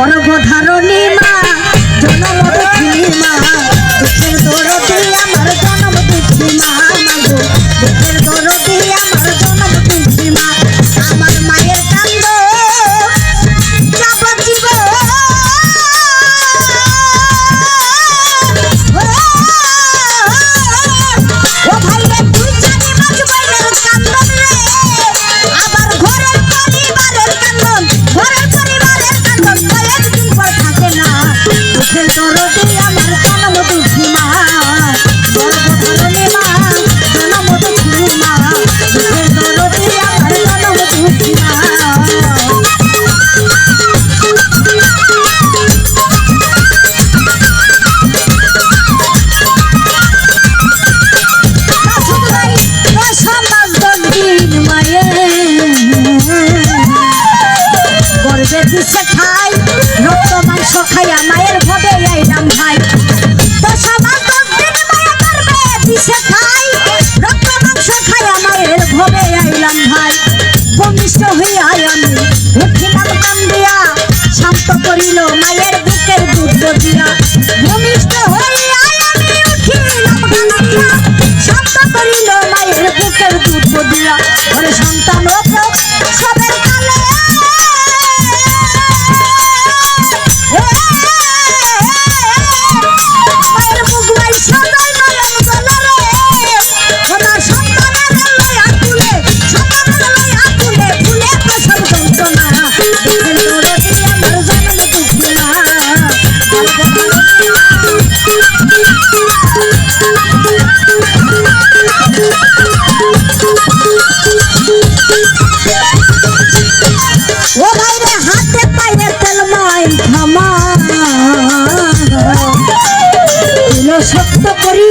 গর্ভধারণী মা জনম দুঃখিনী মা দুঃখের দরদে আমার জনম দুঃখী মা মাগো দুঃখের দরদে রক্ত মাংস খাইয়া মায়ের ভবে আইলাম ভাই। দশা দশ দিন মায়া গর্বে দিছে খাই। রক্ত মাংস খাইয়া মায়ের করিল শক্ত করি,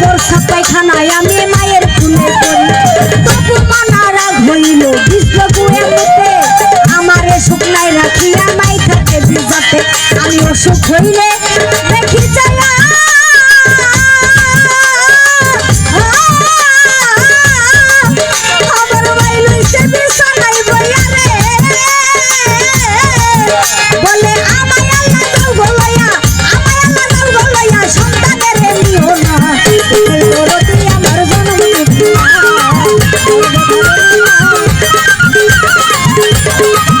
তোর পায়খানায় আমি মায়ের ফুলে করি। তবু মানারা হইল বিষ্ণ গুয়ে মতে আমি অসুখ হইলে দেখি যায়া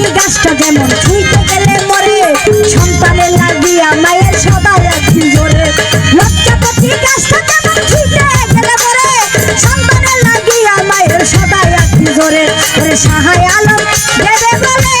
কি গাছটা যেমন ছুঁইতে গেলে মরে, সন্তানে লাগিয়া মায়ের সবাই একদিন জোরে। লজ্জা পাতি গাছটা যেমন ছুঁইতে গেলে মরে, সন্তানে লাগিয়া মায়ের সবাই একদিন জোরে। সাহায় আলম, দেবে বলে